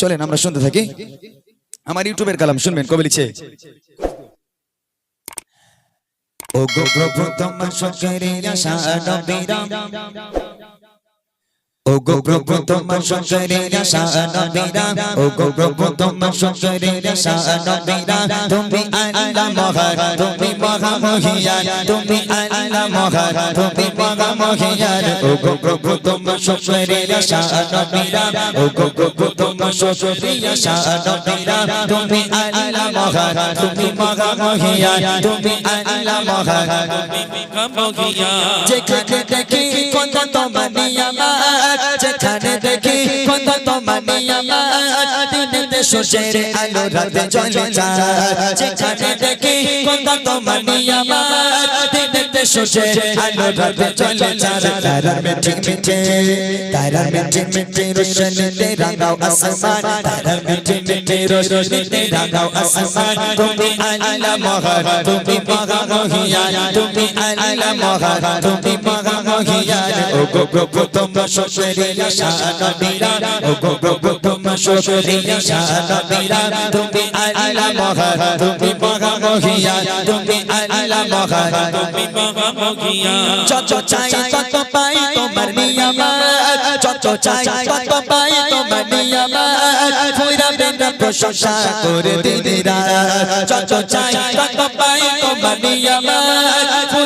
চলেন, আমরা শুনতে থাকি। আমার ইউটিউবের কালাম শুনবেন, কবে লিখছে। ও গো প্রভু তোমার আশা নবীরা ও গো প্রভু তোমার শঙ্করের আশা নবীরা ও গো প্রভু তোমার শঙ্করের আশা নবীরা তুমি আল্লাহ মহান তুমি মহা মহিয়ান তুমি আল্লাহ মহান তুমি মহা মহিয়ান ও গো প্রভু তোমার শঙ্করের আশা নবীরা ও গো প্রভু তোমার শঙ্করের আশা নবীরা তুমি আল্লাহ মহান তুমি মহা মহিয়ান তুমি আল্লাহ মহান যেখানে দেখি কত তোমার নিয়ামত touch. যেখানে দেখি কত তোমার নিয়ামত দিনেতে সূর্যের আলো রাতে জ্বলে যায়। যেখানে দেখি কত তোমার নিয়ামত দিনেতে সূর্যের আলো রাতে জ্বলে যায়। তারার মিঠে মিঠে তারার মিঠে মিঠে রোশনীতে রাঙাও আসমান। তারার মিঠে মিঠে রোশনীতে রাঙাও আসমান। তুমি আল্লাহ মহান তুমি মহা মহিয়ান তুমি আল্লাহ মহান তুমি মহা মহিয়ান ও গো গো তোমার শোষরিয়া শানবীরা, ও গো গো গো তোমার শোষরিয়া শানবীরা, তুমি আল্লাহ মহান, তুমি মহা মহিয়ান তুমি আল্লাহ মহান, তুমি প্রশংসা করে দিদিরা। চাই তত পাই তোমার নিয়ামত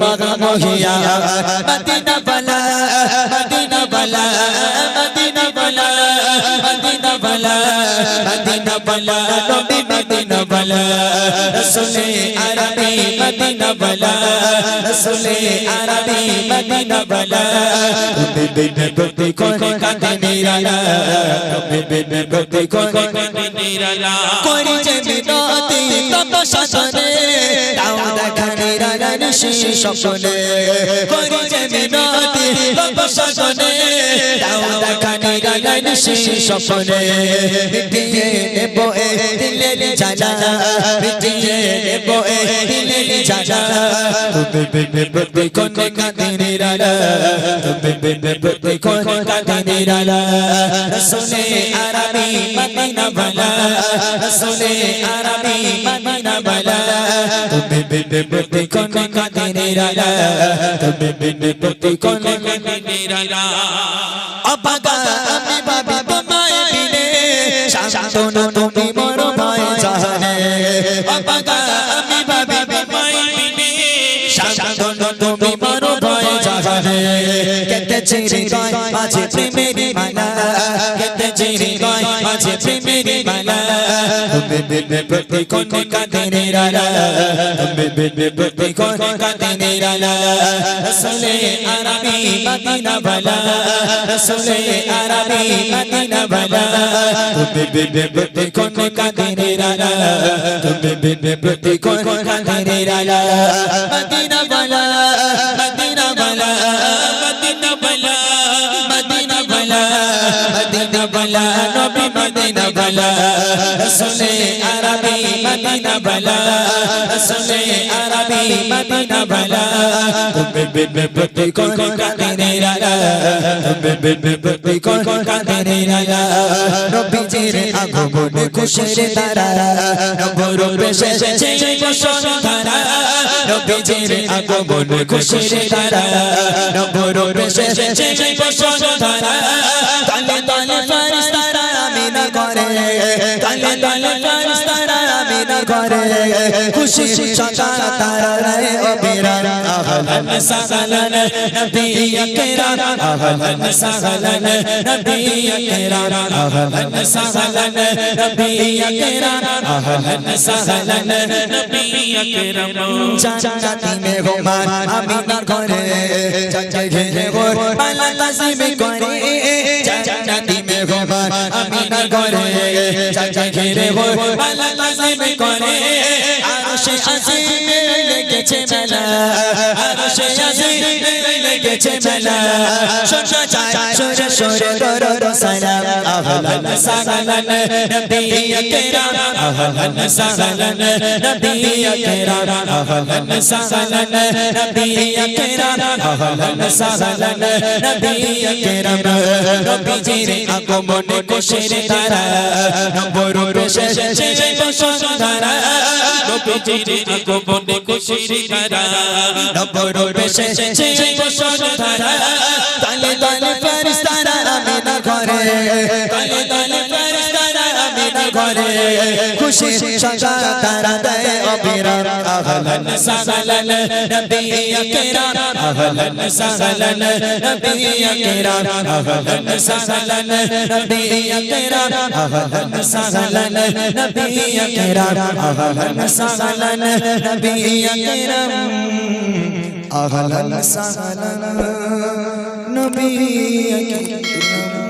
মহা মহিয়ান মদিনা বালা মদিনা বালা মদিনা বালা মদিনা বালা মদিনা বালা, নবী মদিনা বালা, রসুলে আরবি মদিনা বালা, রসুলে আরবি মদিনা বালা। তুমি বিনে গতি কোন কাঁদে নিরালা, তুমি বিনে গতি কোন কাঁদে নিরালা। করি যে বিনতি, তত শাসনে, দাও দেখা কোন কাঁদে নিরালা রসুলে মদিনা বালা। তুমি বিনে গতি কোন কাঁদে নিরালা তুমি বিনে গতি কোন কাঁদে নিরালা অবাগা আমি ভাবি তোমায় বিনে শান্তন তুমি মোর ভয় জানে অবাগা আমি ভাবি তোমায় বিনে শান্তন তুমি মোর ভয় জানে কেতে চিরি গয় মাঝে প্রেমেরি মালা কেতে চিরি গয় মাঝে প্রেমেরি প্রতি কোন কাঁদে তুমি বিনে প্রতি কোন কাঁদে নিরালা রসুলে আরবি মদিনা বালা রসুলে আরবি মদিনা বিনে প্রতি কোন কাঁদে তুমি বিনে প্রতি কোন কাঁদে নিরালা মদিনা বালা বালা নবী মদিনা বালা রসুলে আরবি মদিনা বালা রসুলে আরবি মদিনা বালা তুমি বিনে প্রতি কোন কাঁদে নিরালা তুমি বিনে প্রতি কোন কাঁদে নিরালা নবীজির আগমনে খুশির তারা নবর বেশে সেই বসন্তরা নবীজির আগমনে খুশির তারা নবর বেশে সেই বসন্তরা তালে তালে ফারিস্তারা আমিনা করে তালে তালে ফারিস্তারা করে খুশি সদা তারা রে অবিরাম আহলান সাহলান নবী আকরাম আহলান সাহলান নবী আকরাম আহলান সাহলান নবী আকরাম আহলান সাহলান নবী আকরাম জান্নাতি মেহমান আমিনার ঘরে। জান্নাতে ঘিরে পালা তাসিমে করে। জান্নাতি মেহমান আমিনার ঘরে হো মালা তাজিম করে আর সে আজিম লেগেছে মেলা। আর সে আজিম লেগেছে মেলা। আগমনে খুশির তারা নবীজির আগমনে খুশির তারা নম্বর পেশে শেষে বসুন্ধরা তালে তালে ফেরেশতারা আমিনা ঘরে। তালে তালে ফেরেশতারা আমিনা ঘরে। খুশি সাজা তারা দেয় অবিরাম। আহলান সাহলান নবী আকরাম আহলান সাহলান নবী আকরাম আহলান সাহলান নবী আকরাম আহলান সাহলান নবী আকরাম আহলান সাহলান নবী আকরাম আহলান সাহলান নবী আকরাম